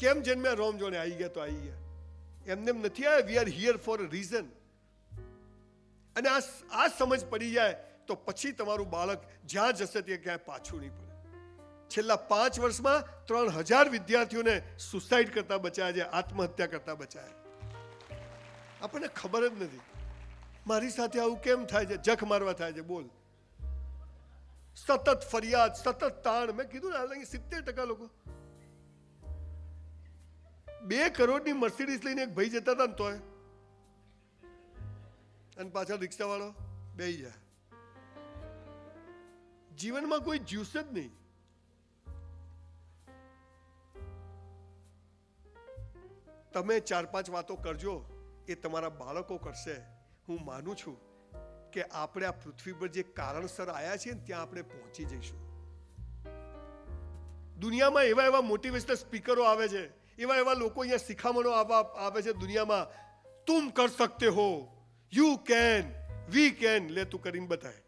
કેમ જન્મ્યા? રોમ જોડે આવી ગયા તો આવી ગયા. એમને એમ નથી આવ્યા we are here for reason અને આ આ સમજ પડી જાય તો પછી તમારું બાળક જ્યાં જશે તે ક્યાંય પાછું નહીં પડે. છેલ્લા પાંચ વર્ષમાં ત્રણ હજાર વિદ્યાર્થીઓને સુસાઇડ કરતા બચાયા છે, આત્મહત્યા કરતા બચાયા આપણને ખબર જ નથી. મારી સાથે આવું કેમ થાય છે? જખ મારવા થાય છે, બોલ. સતત ફરિયાદ, સતત તાણ. મેં કીધું ને સિત્તેર ટકા લોકો બે કરોડની મર્સિડીઝ લઈને એક ભાઈ જતા હતા ને તોય. અને પાછળ રિક્ષાવાળો બે જાય જીવનમાં કોઈ જ્યુસ જ નહીં. તમે ચાર પાંચ વાતો કરજો, એ તમારા બાળકો કરશે. હું માનું છું કે આપણે આ પૃથ્વી પર જે કારણસર આવ્યા છીએ ત્યાં આપણે પહોંચી જઈશું. દુનિયામાં એવા એવા મોટિવેશનલ સ્પીકરો આવે છે એવા એવા લોકો અહીંયા શિખામણો આવવા આવે છે દુનિયામાં. તુમ કર સકતે હો. યુ કેન વી કેન લે તું કરીને બતાય.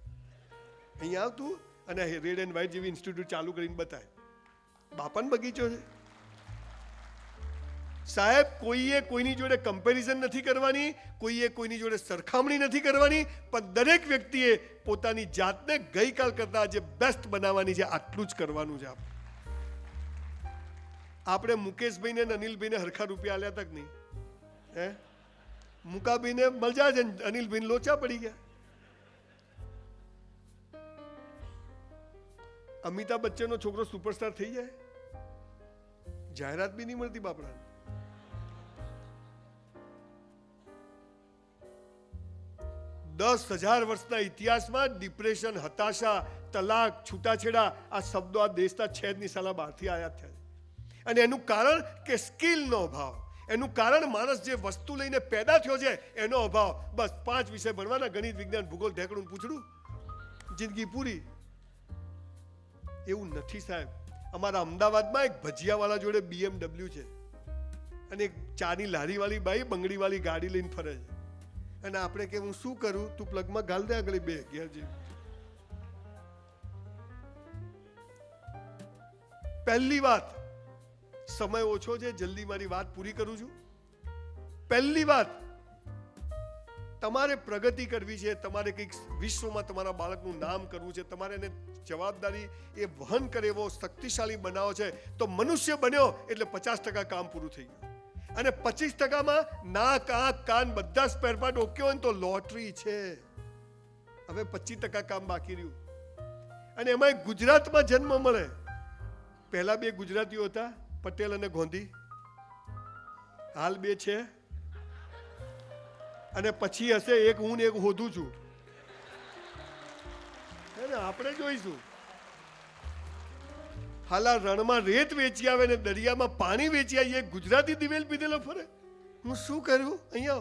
અહીંયા આવતું અને રેડ એન્ડ વ્હાઇટ જેવી ઇન્સ્ટિટ્યૂટ ચાલુ કરીને બતાય. બાપન બગીચો છે. સાહેબ, કોઈએ કોઈની જોડે કમ્પેરિઝન નથી કરવાની, કોઈએ કોઈની જોડે સરખામણી નથી કરવાની, પણ દરેક વ્યક્તિએ પોતાની જાતને ગઈકાલ કરતા આજે બેસ્ટ બનાવવાની છે, આટલું જ કરવાનું છે આપણે આપણે મુકેશભાઈને અને અનિલભાઈને હરખા રૂપિયા આલ્યા તક નહીં. હે? મુકાભાઈને મજા છે અનિલભાઈને લોચા પડી ગયા. અમિતાભ બચ્ચનનો છોકરો સુપરસ્ટાર થઈ જાય? જાહેરાત બી નહીં મળતી બાપડાને. દસ હજાર વર્ષના ઇતિહાસમાં ડિપ્રેશન, હતાશા, તલાક, છૂટાછેડા આ શબ્દો આ દેશના છેદની સાલા બહારથી આયાત થયા અને એનું કારણ કે સ્કિલનો અભાવ. એનું કારણ માણસ જે વસ્તુ લઈને પેદા થયો છે, એનો અભાવ. બસ, પાંચ વિષય ભણવાના, ગણિત, વિજ્ઞાન, ભૂગોળ ઢેકડું પૂછડું. જિંદગી પૂરી. એવું નથી સાહેબ. અમારા અમદાવાદમાં એક ભજીયાવાળા જોડે બીએમડબલ્યુ છે. અને એક ચાની લારીવાળી બાઈ બંગડીવાળી ગાડી લઈને ફરે છે. અને આપણે કે હું શું કરું? તું પ્લગમાં ગાલ દે આગળ બે ઘેર જેવી પહેલી વાત સમય ઓછો છે, જલ્દી મારી વાત પૂરી કરું છું. પહેલી વાત, તમારે પ્રગતિ કરવી છે, તમારે કંઈક વિશ્વમાં તમારા બાળકનું નામ કરવું છે, તમારે એને જવાબદારી એ વહન કરે એવો શક્તિશાળી બનાવો છે, તો મનુષ્ય બન્યો એટલે પચાસ ટકા કામ પૂરું થઈ ગયું. અને પચીસ ટકામાં નાક, આંખ, કાન બધા સ્પેરપાર્ટ ઓકે હોય તો લોટરી છે. હવે પચીસ ટકા કામ બાકી રહ્યું. અને એમાં ગુજરાતમાં જન્મ મળે. પહેલા બે ગુજરાતીઓ હતા પટેલ અને ગોંધી. હાલ બે છે. અને પછી હશે એક હું ને એક હોધું છું. ને આપણે જોઈશું. હાલા રણમાં રેત વેચી આવે ને દરિયામાં પાણી વેચી આવીએ ગુજરાતી દિવેલ પીધેલો ફરે. હું શું કર્યું અહીંયા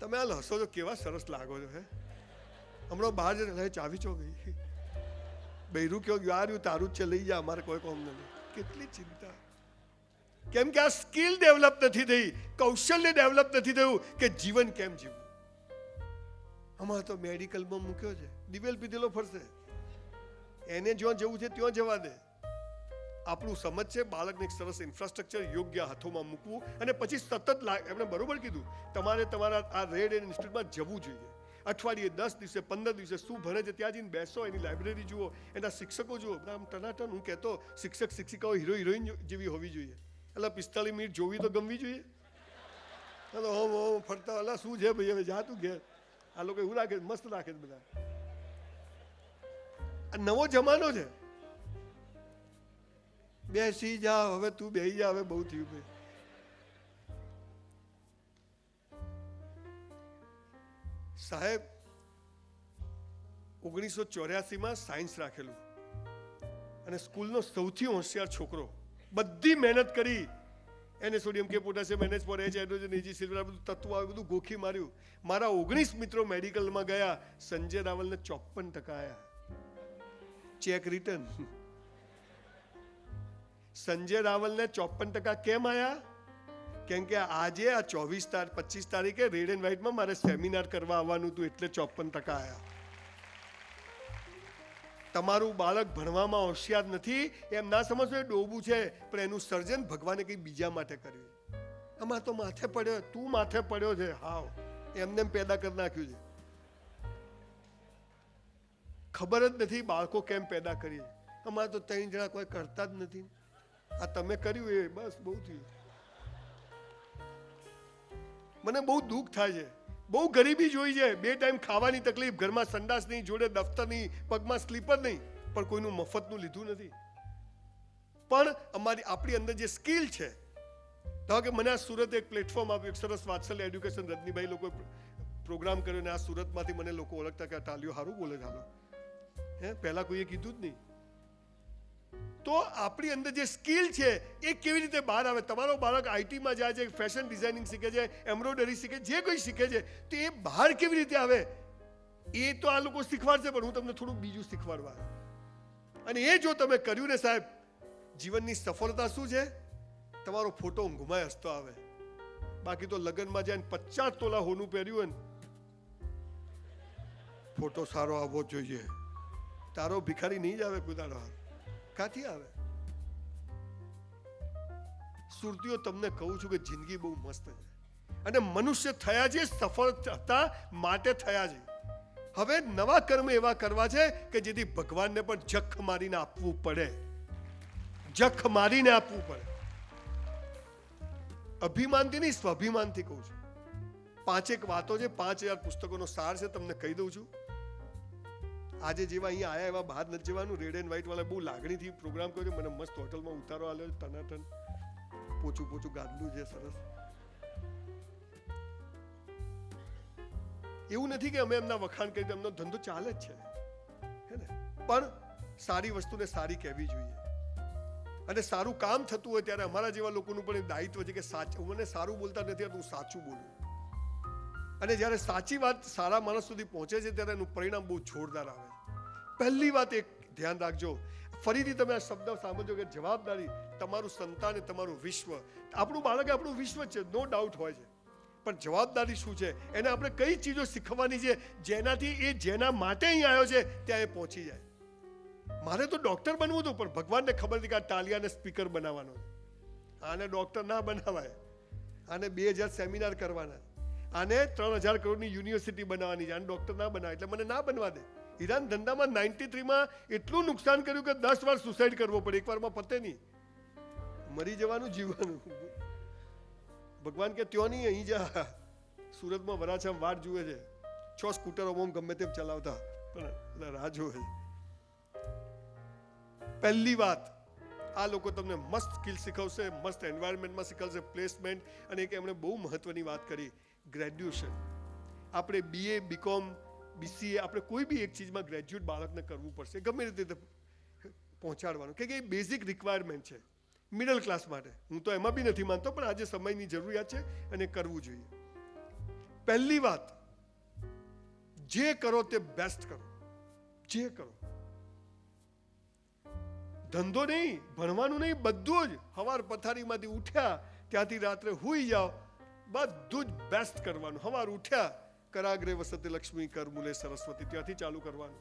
તમે હાલ હસો તો કેવા સરસ લાગો છો હે? હમણાં બહાર જ "અરે, ચાવી ચો ગઈ બૈરું કયો ગયું તારું જ છે, લઈ જા, અમારે કોઈ કોમ નથી. કેટલી ચિંતા. કેમ કે આ સ્કિલ ડેવલપ નથી થઈ, કૌશલ્ય ડેવલપ નથી થયું કે જીવન કેમ જીવવું. અમારે તો મેડિકલમાં મૂક્યો છે. દિવેલ પીધેલો ફરશે. એને જ્યાં જવું છે ત્યાં જવા દે. આપણું સમજ છે, બાળકને એક સરસ ઇન્ફ્રાસ્ટ્રક્ચર યોગ્ય હાથોમાં મૂકવું અને પછી સતત એમણે બરોબર કીધું, તમારે તમારા આ રેડ એન્ડ ઇન્સ્ટિટ્યૂટમાં જવું જોઈએ. અઠવાડિયે દસ દિવસે, પંદર દિવસે શું ભણે છે ત્યાં જઈને બેસો, એની લાઇબ્રેરી જુઓ, એના શિક્ષકો જુઓ. આમ ટનાટન હું કહેતો, શિક્ષક, શિક્ષિકાઓ હીરો, હિરોઈન જેવી હોવી જોઈએ. એટલે પિસ્તાળીસ મિનિટ જોવી તો ગમવી જોઈએ. ચાલો હોમ હોમ ફરતા, અલા, શું છે ભાઈ, હવે જા તું ઘેર. આ લોકો એવું રાખે મસ્ત રાખે બધા. આ નવો જમાનો છે. બેસી જા, હવે તું બેસી જા, હવે બહુ થયું ભાઈ. સાહેબ, ઓગણીસો ચોર્યાસીમાં સાયન્સ રાખેલું. અને સ્કૂલનો સૌથી હોશિયાર છોકરો. બધી મહેનત કરી. એને સોડિયમ કે પોટાશિયમ એનએચ પર એચ, હાઇડ્રોજન એજી સિલ્વર બધું તત્વ આવ્યું બધું ગોખી માર્યું. મારા ઓગણીસ મિત્રો મેડિકલમાં ગયા. સંજય રાવલને ચોપન ટકા આવ્યા ચેક રિટર્ન. સંજય રાવલને ચોપન ટકા કેમ આયા? કેમ કે આજે આ ચોવીસ તારીખ પચીસ તારીખે રેડ એન્ડ વ્હાઇટમાં મારે સેમિનાર કરવા આવવાનું હતું એટલે ચોપન ટકા આયા. તમારું બાળક ભણવામાં હોશિયાર નથી, એમ ના સમજવું એ ડોબું છે, પણ એનું સર્જન ભગવાને કંઈ બીજા માટે કર્યું. આમાં તો માથે પડ્યો, તું માથે પડ્યો છે, હાવ. એમને એમ પેદા કરી નાખ્યું છે. ખબર જ નથી બાળકો કેમ પેદા કરીએ. અમારે તો ત્રણ જણા કોઈ કરતા જ નથી. આ તમે કર્યું એ, બસ બહુ થયું. મને બહુ દુઃખ થાય છે. બહુ ગરીબી જોઈ છે. બે ટાઈમ ખાવાની તકલીફ, ઘરમાં સંડાસ નહીં, જોડે દફતર નહીં, પગમાં સ્લીપર નહીં. પણ કોઈનું મફતનું લીધું નથી. પણ અમારી આપણી અંદર જે સ્કિલ છે, ધારો કે મને આ સુરત એક પ્લેટફોર્મ આપ્યું, એક સરસ વાત્સલ્ય એડ્યુકેશન રજનીભાઈ લોકો પ્રોગ્રામ કર્યો ને આ સુરતમાંથી મને લોકો ઓળખતા કે આ ટાલીઓ સારું બોલે ચાલો હે, પહેલાં કોઈએ કીધું જ નહીં. તો આપણી અંદર જે સ્કિલ છે, એ કેવી રીતે બહાર આવે? તમારો બાળક આઈટીમાં જાય છે, ફેશન ડિઝાઇનિંગ શીખે છે, એમ્બ્રોઇડરી શીખે, જે કોઈ શીખે છે, તો એ બહાર કેવી રીતે આવે? એ તો આ લોકો શીખવાડશે, પણ હું તમને થોડું બીજું શીખવાડવા અને એ જો તમે કર્યું ને સાહેબ, જીવનની સફળતા શું છે? તમારો ફોટો ઊંઘમાં હસતો આવે. બાકી તો લગ્નમાં જાય પચાસ તોલા હોનું પહેર્યું હોય ફોટો સારો આવવો જોઈએ. તારો ભિખારી નહીં જ આવે કુદાડો કાથી આવે. સુરતીઓ, તમને કહું છું કે જિંદગી બહુ મસ્ત છે. અને મનુષ્ય થયા છે સફળ થતા માટે થયા છે. હવે નવા કર્મ એવા કરવા છે કે જેથી ભગવાનને પણ જખ મારીને આપવું પડે. જખ મારીને આપવું પડે. અભિમાનથી નહીં, સ્વાભિમાનથી કહું છું. પાંચેક વાતો છે, પાંચ હજાર પુસ્તકોનો સાર છે, તમને કહી દઉં છું. આજે જેવા અહીંયા આયા એવા બહાર નથી જવાનું. રેડ એન્ડ વ્હાઈટ વાળા બહુ લાગણીથી પ્રોગ્રામ કર્યો મને મસ્ત હોટલમાં ઉતારો આલ્યો ટનાટન પોચું પોચું ગાદલું છે, સરસ. એવું નથી કે અમે એમના વખાણ કરી એમનો ધંધો ચાલે જ છે. હે ને? પણ સારી વસ્તુને સારી કહેવી જોઈએ. અને સારું કામ થતું હોય ત્યારે અમારા જેવા લોકોનું પણ દાયિત્વ છે કે સાચું. મને સારું બોલતા નથી હું સાચું બોલું. અને જ્યારે સાચી વાત સારા માણસ સુધી પહોંચે છે, ત્યારે એનું પરિણામ બહુ જોરદાર આવે. પહેલી વાત એક ધ્યાન રાખજો. ફરીથી તમે આ શબ્દ સાંભળજો કે જવાબદારી તમારું સંતાન તમારું વિશ્વ. આપણું બાળક આપણું વિશ્વ છે નો ડાઉટ હોય છે. પણ જવાબદારી શું છે? એને આપણે કઈ ચીજો શીખવાની છે, જેનાથી એ જેના માટે અહીં આવ્યો છે, ત્યાં એ પહોંચી જાય. મારે તો ડોક્ટર બનવું હતું, પણ ભગવાનને ખબર હતી કે આ ટાલિયાને સ્પીકર બનાવવાનો આને ડોક્ટર ના બનાવાય. આને બે હજાર સેમિનાર કરવાના આને ત્રણ હજાર કરોડની યુનિવર્સિટી બનાવવાની છે. આને ડૉક્ટર ના બનાવે. એટલે મને ના બનવા દે. ઈરાન ધંધામાં નાઇન્ટી થ્રીમાં એટલું નુકસાન કર્યું કે દસ વાર સુસાઇડ કરવો પડે. એક વારમાં પતે નહીં. મરી જવાનું જીવવાનું. ભગવાન કે ત્યો નહીં, અહીં જા. સુરતમાં વરાછા વાટ જુએ છે. છ સ્કૂટરો ઓમ ગમે તેમ ચલાવતા. પણ રાહ જુએ પહેલી વાત આ લોકો તમને મસ્ત સ્કિલ શીખવશે, મસ્ત એન્વાયરમેન્ટમાં શીખવશે પ્લેસમેન્ટ અને એક એમણે બહુ મહત્વની વાત કરી ગ્રેજ્યુએશન આપણે બીએ બીકોમ બીસીએ આપણે કોઈ બી એક ચીજમાં ગ્રેજ્યુએટ બાળકને કરવું પડશે, ગમે રીતે પહોંચાડવાનું. કે એ બેઝિક રિક્વાયરમેન્ટ છે મિડલ ક્લાસ માટે. હું તો એમાં બી નથી માનતો, પણ આજે સમયની જરૂરિયાત છે અને કરવું જોઈએ. પહેલી વાત, જે કરો તે બેસ્ટ કરો. જે કરો. ધંધો નહીં, ભણવાનું નહીં, બધું જ. હવાર પથારીમાંથી ઉઠ્યા, ત્યાંથી રાત્રે હુઈ જાઓ. બધું જ બેસ્ટ કરવાનું. હવાર ઉઠ્યા, કરાગ્રે વસતે લક્ષ્મી, કરમુલે સરસ્વતી, ત્યાંથી ચાલુ કરવાનું.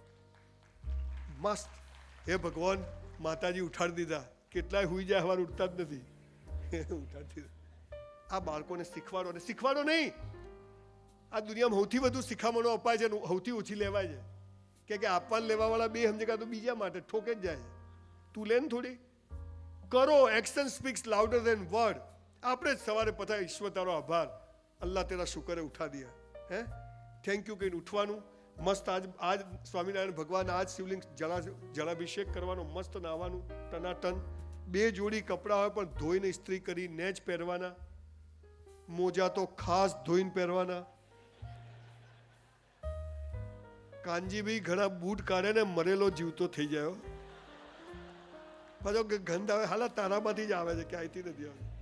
મસ્ત. હે ભગવાન, માતાજી ઉઠાડી દીધા. કેટલાય હુઈ જાય, હવાર ઉઠતા જ નથી. ઉઠાડી દીધા. આ બાળકોને શીખવાડો અને શીખવાડો નહીં. આ દુનિયામાં સૌથી વધુ શિખામણો અપાય છે સૌથી ઓછી લેવાય છે. કે આપવા લેવાવાળા બે સમજે કાં તો બીજા માટે ઠોકે જ જાય તું લે ને થોડી કરો action speaks louder than word આપણે જ સવારે પતા ઈશ્વર તારો આભાર. અલ્લાહ તેરા શુકરે ઉઠા દિયા હે? થેન્ક યુ કહીને ઉઠવાનું. મસ્ત આજ આજ સ્વામિનારાયણ ભગવાન, આજ શિવલિંગ જળા જળાભિષેક કરવાનો, મસ્ત નાહવાનું, ટનાટન. બે જોડી કપડાં હોય પણ ધોઈને ઇસ્ત્રી કરીને જ પહેરવાના. મોજા તો ખાસ ધોઈને પહેરવાના. કાનજીભાઈ ઘણા બૂટ કાઢે ને મરેલો જીવતો થઈ હો. પાછો ગંધ આવે હાલા તારામાંથી જ આવે છે ક્યાંયથી નથી આવે